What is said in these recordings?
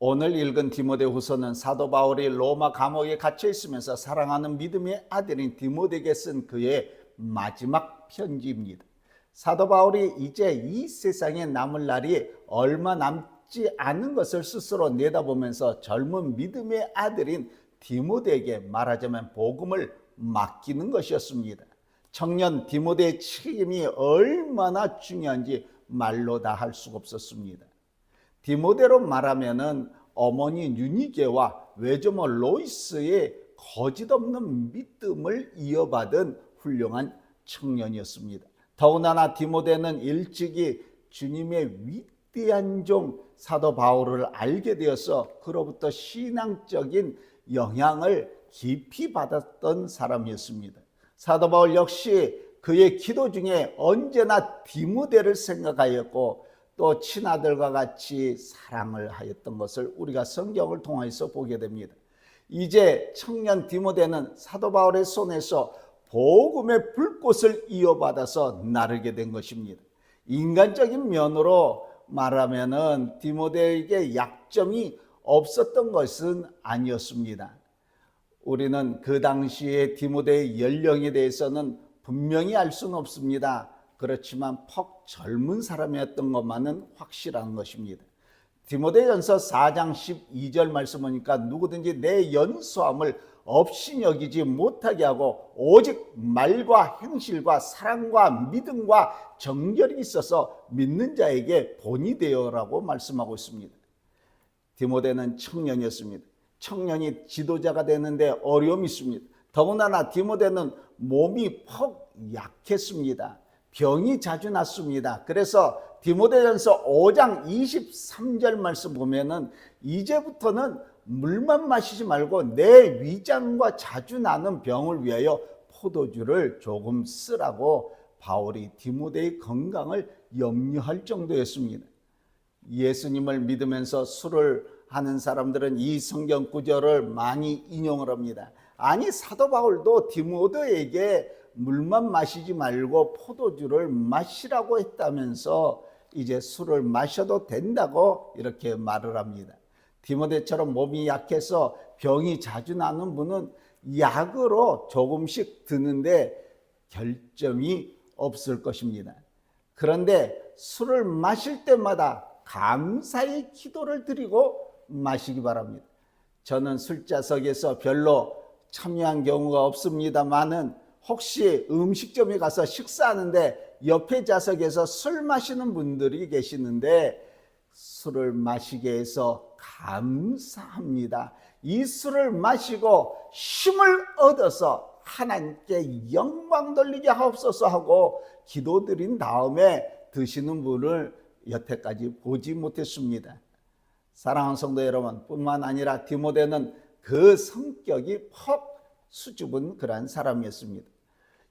오늘 읽은 디모데후서는 사도 바울이 로마 감옥에 갇혀 있으면서 사랑하는 믿음의 아들인 디모데에게 쓴 그의 마지막 편지입니다. 사도 바울이 이제 이 세상에 남을 날이 얼마 남지 않은 것을 스스로 내다보면서 젊은 믿음의 아들인 디모데에게 말하자면 복음을 맡기는 것이었습니다. 청년 디모데의 책임이 얼마나 중요한지 말로 다 할 수가 없었습니다. 디모데로 말하면은 어머니 유니게와 외조모 로이스의 거짓없는 믿음을 이어받은 훌륭한 청년이었습니다. 더군다나 디모데는 일찍이 주님의 위대한 종 사도 바울을 알게 되어서 그로부터 신앙적인 영향을 깊이 받았던 사람이었습니다. 사도 바울 역시 그의 기도 중에 언제나 디모데를 생각하였고 또 친아들과 같이 사랑을 하였던 것을 우리가 성경을 통해서 보게 됩니다. 이제 청년 디모데는 사도 바울의 손에서 복음의 불꽃을 이어받아서 나르게 된 것입니다. 인간적인 면으로 말하면은 디모데에게 약점이 없었던 것은 아니었습니다. 우리는 그 당시에 디모데의 연령에 대해서는 분명히 알 수는 없습니다. 그렇지만 퍽 젊은 사람이었던 것만은 확실한 것입니다. 디모데전서 4장 12절 말씀 보니까 누구든지 내 연소함을 없이 여기지 못하게 하고 오직 말과 행실과 사랑과 믿음과 정결이 있어서 믿는 자에게 본이 되어라고 말씀하고 있습니다. 디모데는 청년이었습니다. 청년이 지도자가 되는데 어려움이 있습니다. 더군다나 디모데는 몸이 퍽 약했습니다. 병이 자주 났습니다. 그래서 디모데전서 5장 23절 말씀 보면은 이제부터는 물만 마시지 말고 내 위장과 자주 나는 병을 위하여 포도주를 조금 쓰라고 바울이 디모데의 건강을 염려할 정도였습니다. 예수님을 믿으면서 술을 하는 사람들은 이 성경 구절을 많이 인용을 합니다. 아니 사도 바울도 디모데에게 물만 마시지 말고 포도주를 마시라고 했다면서 이제 술을 마셔도 된다고 이렇게 말을 합니다. 디모데처럼 몸이 약해서 병이 자주 나는 분은 약으로 조금씩 드는데 결점이 없을 것입니다. 그런데 술을 마실 때마다 감사의 기도를 드리고 마시기 바랍니다. 저는 술자석에서 별로 참여한 경우가 없습니다만은 혹시 음식점에 가서 식사하는데 옆에 좌석에서 술 마시는 분들이 계시는데 술을 마시게 해서 감사합니다. 이 술을 마시고 힘을 얻어서 하나님께 영광 돌리게 하옵소서 하고 기도드린 다음에 드시는 분을 여태까지 보지 못했습니다. 사랑하는 성도 여러분, 뿐만 아니라 디모데는 그 성격이 퍽 수줍은 그러한 사람이었습니다.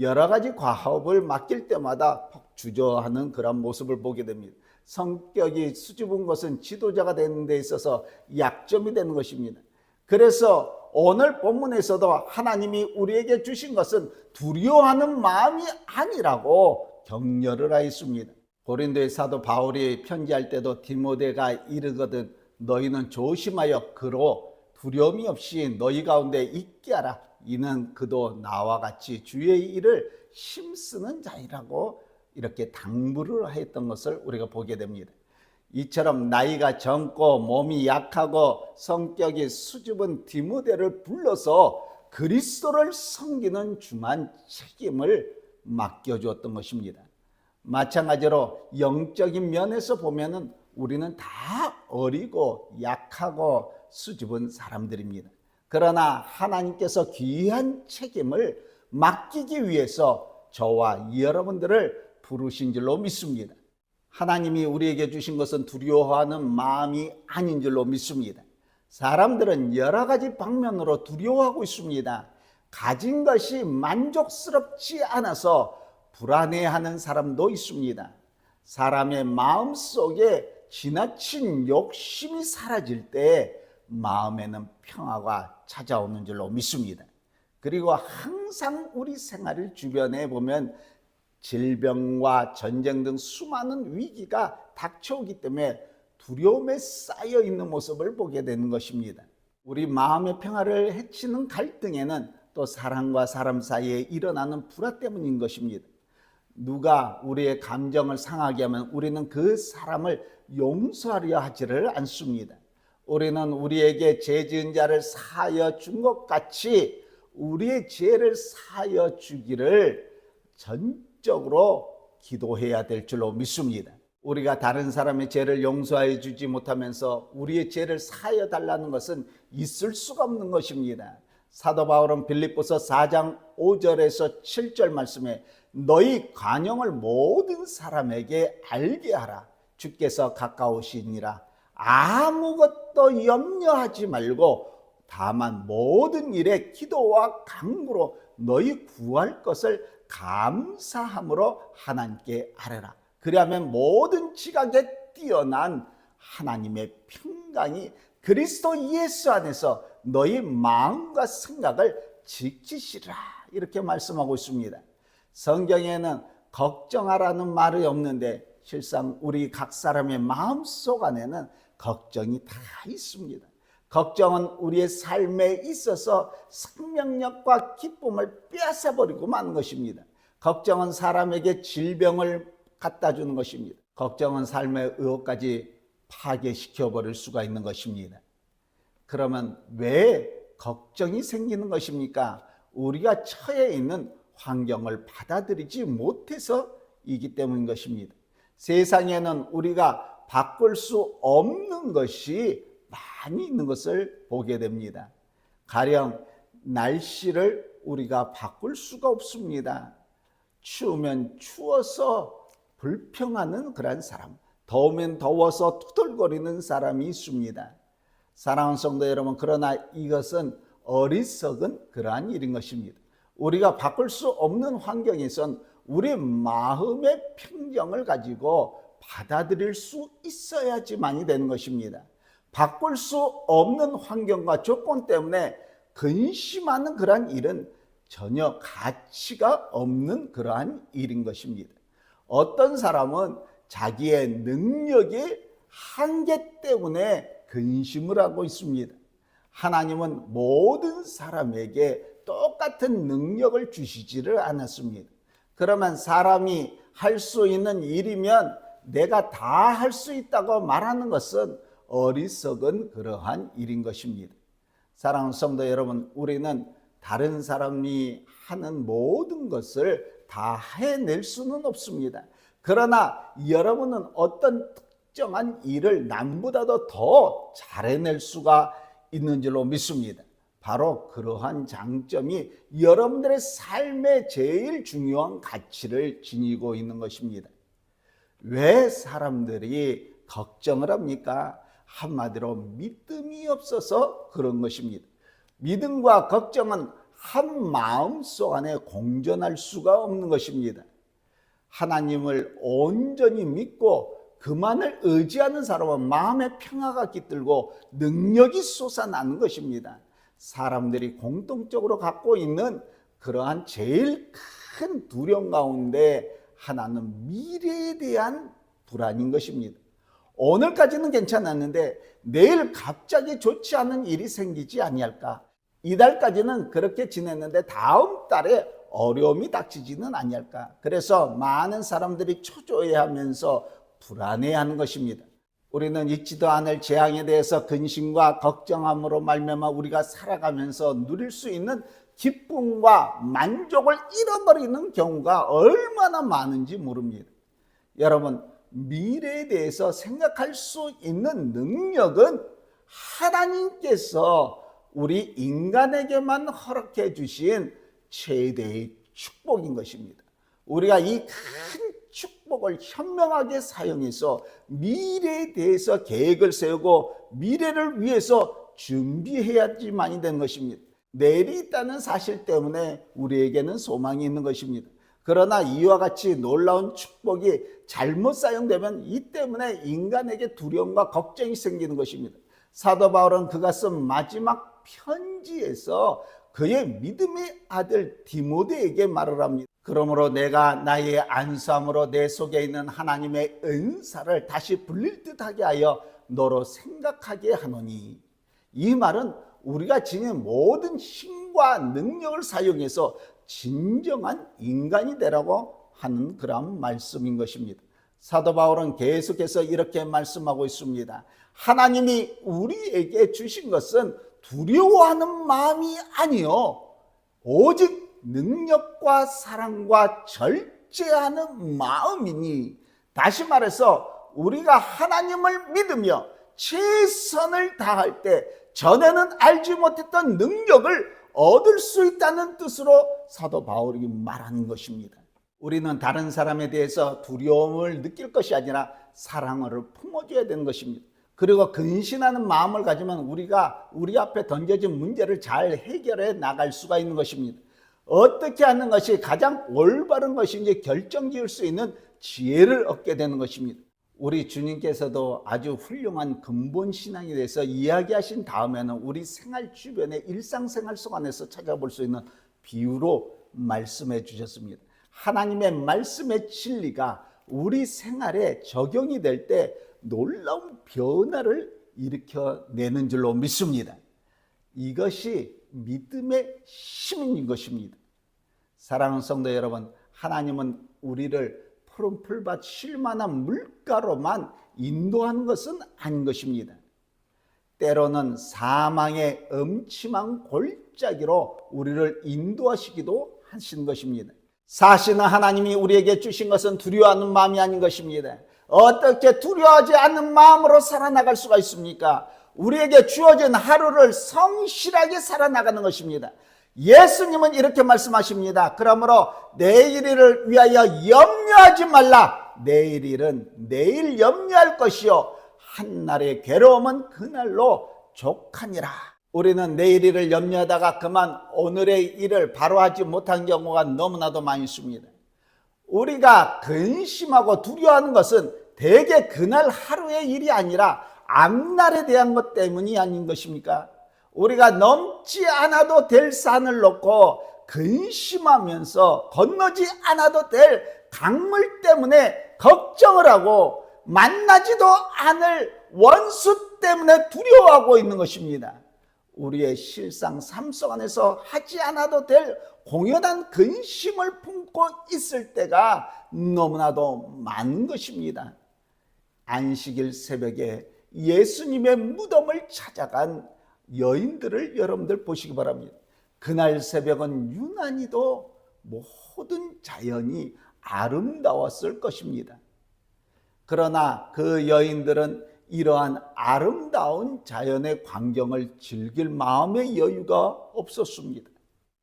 여러 가지 과업을 맡길 때마다 퍽 주저하는 그런 모습을 보게 됩니다. 성격이 수줍은 것은 지도자가 되는 데 있어서 약점이 되는 것입니다. 그래서 오늘 본문에서도 하나님이 우리에게 주신 것은 두려워하는 마음이 아니라고 격려를 하였습니다. 고린도의 사도 바울이 편지할 때도 디모데가 이르거든 너희는 조심하여 그로 두려움이 없이 너희 가운데 있게 하라. 이는 그도 나와 같이 주의 일을 힘쓰는 자이라고 이렇게 당부를 하였던 것을 우리가 보게 됩니다. 이처럼 나이가 젊고 몸이 약하고 성격이 수줍은 디모데를 불러서 그리스도를 섬기는 중한 책임을 맡겨주었던 것입니다. 마찬가지로 영적인 면에서 보면은 우리는 다 어리고 약하고 수줍은 사람들입니다. 그러나 하나님께서 귀한 책임을 맡기기 위해서 저와 여러분들을 부르신 줄로 믿습니다. 하나님이 우리에게 주신 것은 두려워하는 마음이 아닌 줄로 믿습니다. 사람들은 여러 가지 방면으로 두려워하고 있습니다. 가진 것이 만족스럽지 않아서 불안해하는 사람도 있습니다. 사람의 마음 속에 지나친 욕심이 사라질 때 마음에는 평화가 찾아오는 줄로 믿습니다. 그리고 항상 우리 생활을 주변에 보면 질병과 전쟁 등 수많은 위기가 닥쳐오기 때문에 두려움에 쌓여 있는 모습을 보게 되는 것입니다. 우리 마음의 평화를 해치는 갈등에는 또 사람과 사람 사이에 일어나는 불화 때문인 것입니다. 누가 우리의 감정을 상하게 하면 우리는 그 사람을 용서하려 하지를 않습니다. 우리는 우리에게 죄 지은 자를 사하여 준 것 같이 우리의 죄를 사하여 주기를 전적으로 기도해야 될 줄로 믿습니다. 우리가 다른 사람의 죄를 용서해 주지 못하면서 우리의 죄를 사하여 달라는 것은 있을 수가 없는 것입니다. 사도 바울은 빌립보서 4장 5절에서 7절 말씀에 너희 관용을 모든 사람에게 알게 하라. 주께서 가까우시니라. 아무것도 염려하지 말고 다만 모든 일에 기도와 간구로 너희 구할 것을 감사함으로 하나님께 아뢰라. 그리하면 모든 지각에 뛰어난 하나님의 평강이 그리스도 예수 안에서 너희 마음과 생각을 지키시라. 이렇게 말씀하고 있습니다. 성경에는 걱정하라는 말이 없는데 실상 우리 각 사람의 마음속 안에는 걱정이 다 있습니다. 걱정은 우리의 삶에 있어서 생명력과 기쁨을 빼앗아 버리고 마는 것입니다. 걱정은 사람에게 질병을 갖다 주는 것입니다. 걱정은 삶의 의욕까지 파괴시켜 버릴 수가 있는 것입니다. 그러면 왜 걱정이 생기는 것입니까? 우리가 처해 있는 환경을 받아들이지 못해서이기 때문인 것입니다. 세상에는 우리가 바꿀 수 없는 것이 많이 있는 것을 보게 됩니다. 가령 날씨를 우리가 바꿀 수가 없습니다. 추우면 추워서 불평하는 그런 사람, 더우면 더워서 투덜거리는 사람이 있습니다. 사랑하는 성도 여러분, 그러나 이것은 어리석은 그러한 일인 것입니다. 우리가 바꿀 수 없는 환경에선 우리 마음의 평정을 가지고 받아들일 수 있어야지만이 되는 것입니다. 바꿀 수 없는 환경과 조건 때문에 근심하는 그러한 일은 전혀 가치가 없는 그러한 일인 것입니다. 어떤 사람은 자기의 능력의 한계 때문에 근심을 하고 있습니다. 하나님은 모든 사람에게 똑같은 능력을 주시지를 않았습니다. 그러면 사람이 할 수 있는 일이면 내가 다 할 수 있다고 말하는 것은 어리석은 그러한 일인 것입니다. 사랑하는 성도 여러분, 우리는 다른 사람이 하는 모든 것을 다 해낼 수는 없습니다. 그러나 여러분은 어떤 특정한 일을 남보다도 더 잘해낼 수가 있는 줄로 믿습니다. 바로 그러한 장점이 여러분들의 삶의 제일 중요한 가치를 지니고 있는 것입니다. 왜 사람들이 걱정을 합니까? 한마디로 믿음이 없어서 그런 것입니다. 믿음과 걱정은 한 마음 속 안에 공존할 수가 없는 것입니다. 하나님을 온전히 믿고 그만을 의지하는 사람은 마음의 평화가 깃들고 능력이 솟아나는 것입니다. 사람들이 공통적으로 갖고 있는 그러한 제일 큰 두려움 가운데 하나는 미래에 대한 불안인 것입니다. 오늘까지는 괜찮았는데 내일 갑자기 좋지 않은 일이 생기지 아니할까? 이달까지는 그렇게 지냈는데 다음 달에 어려움이 닥치지는 아니할까? 그래서 많은 사람들이 초조해하면서 불안해하는 것입니다. 우리는 잊지도 않을 재앙에 대해서 근심과 걱정함으로 말미암아 우리가 살아가면서 누릴 수 있는 기쁨과 만족을 잃어버리는 경우가 얼마나 많은지 모릅니다. 여러분, 미래에 대해서 생각할 수 있는 능력은 하나님께서 우리 인간에게만 허락해 주신 최대의 축복인 것입니다. 우리가 이 큰 축복을 현명하게 사용해서 미래에 대해서 계획을 세우고 미래를 위해서 준비해야지만이 되는 것입니다. 내일이 있다는 사실 때문에 우리에게는 소망이 있는 것입니다. 그러나 이와 같이 놀라운 축복이 잘못 사용되면 이 때문에 인간에게 두려움과 걱정이 생기는 것입니다. 사도 바울은 그가 쓴 마지막 편지에서 그의 믿음의 아들 디모데에게 말을 합니다. 그러므로 내가 나의 안수함으로 내 속에 있는 하나님의 은사를 다시 불릴 듯하게 하여 너로 생각하게 하노니 이 말은 우리가 지닌 모든 힘과 능력을 사용해서 진정한 인간이 되라고 하는 그런 말씀인 것입니다. 사도 바울은 계속해서 이렇게 말씀하고 있습니다. 하나님이 우리에게 주신 것은 두려워하는 마음이 아니요 오직 능력과 사랑과 절제하는 마음이니 다시 말해서 우리가 하나님을 믿으며 최선을 다할 때 전에는 알지 못했던 능력을 얻을 수 있다는 뜻으로 사도 바울이 말하는 것입니다. 우리는 다른 사람에 대해서 두려움을 느낄 것이 아니라 사랑을 품어줘야 되는 것입니다. 그리고 근신하는 마음을 가지면 우리가 우리 앞에 던져진 문제를 잘 해결해 나갈 수가 있는 것입니다. 어떻게 하는 것이 가장 올바른 것인지 결정 지을 수 있는 지혜를 얻게 되는 것입니다. 우리 주님께서도 아주 훌륭한 근본 신앙에 대해서 이야기하신 다음에는 우리 생활 주변의 일상생활 속 안에서 찾아볼 수 있는 비유로 말씀해 주셨습니다. 하나님의 말씀의 진리가 우리 생활에 적용이 될 때 놀라운 변화를 일으켜 내는 줄로 믿습니다. 이것이 믿음의 힘인 것입니다. 사랑하는 성도 여러분, 하나님은 우리를 푸른 풀밭 쉴만한 물가로만 인도하는 것은 아닌 것입니다. 때로는 사망의 음침한 골짜기로 우리를 인도하시기도 하신 것입니다. 사실은 하나님이 우리에게 주신 것은 두려워하는 마음이 아닌 것입니다. 어떻게 두려워하지 않는 마음으로 살아나갈 수가 있습니까? 우리에게 주어진 하루를 성실하게 살아나가는 것입니다. 예수님은 이렇게 말씀하십니다. 그러므로 내일 일을 위하여 염려하지 말라. 내일 일은 내일 염려할 것이요. 한날의 괴로움은 그날로 족하니라. 우리는 내일 일을 염려하다가 그만 오늘의 일을 바로 하지 못한 경우가 너무나도 많이 있습니다. 우리가 근심하고 두려워하는 것은 대개 그날 하루의 일이 아니라 앞날에 대한 것 때문이 아닌 것입니까? 우리가 넘지 않아도 될 산을 놓고 근심하면서 건너지 않아도 될 강물 때문에 걱정을 하고 만나지도 않을 원수 때문에 두려워하고 있는 것입니다. 우리의 실상 삶속 안에서 하지 않아도 될 공연한 근심을 품고 있을 때가 너무나도 많은 것입니다. 안식일 새벽에 예수님의 무덤을 찾아간 여인들을 여러분들 보시기 바랍니다. 그날 새벽은 유난히도 모든 자연이 아름다웠을 것입니다. 그러나 그 여인들은 이러한 아름다운 자연의 광경을 즐길 마음의 여유가 없었습니다.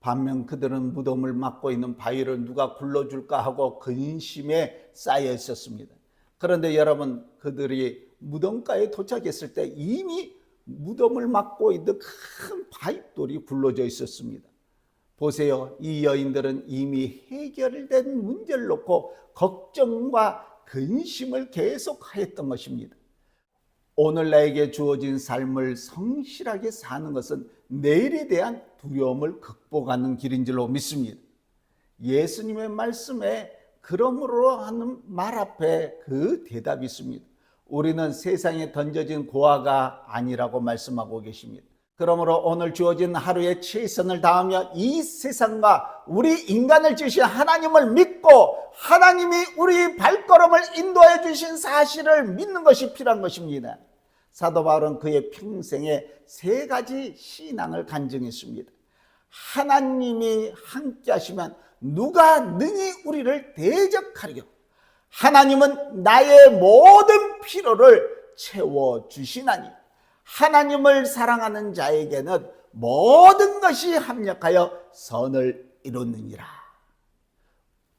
반면 그들은 무덤을 막고 있는 바위를 누가 굴러줄까 하고 근심에 쌓여 있었습니다. 그런데 여러분, 그들이 무덤가에 도착했을 때 이미 무덤을 막고 있는 큰 바위돌이 굴러져 있었습니다. 보세요. 이 여인들은 이미 해결된 문제를 놓고 걱정과 근심을 계속하였던 것입니다. 오늘 나에게 주어진 삶을 성실하게 사는 것은 내일에 대한 두려움을 극복하는 길인 줄로 믿습니다. 예수님의 말씀에 그러므로 하는 말 앞에 그 대답이 있습니다. 우리는 세상에 던져진 고아가 아니라고 말씀하고 계십니다. 그러므로 오늘 주어진 하루에 최선을 다하며 이 세상과 우리 인간을 주신 하나님을 믿고 하나님이 우리 발걸음을 인도해 주신 사실을 믿는 것이 필요한 것입니다. 사도 바울은 그의 평생에 세 가지 신앙을 간증했습니다. 하나님이 함께 하시면 누가 능히 우리를 대적하리요. 하나님은 나의 모든 필요를 채워 주시나니 하나님을 사랑하는 자에게는 모든 것이 합력하여 선을 이루느니라.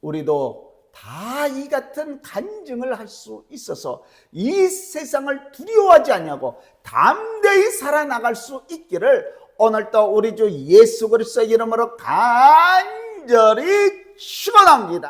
우리도 다 이 같은 간증을 할 수 있어서 이 세상을 두려워하지 않냐고 담대히 살아나갈 수 있기를 오늘도 우리 주 예수 그리스도 이름으로 간절히 축원합니다.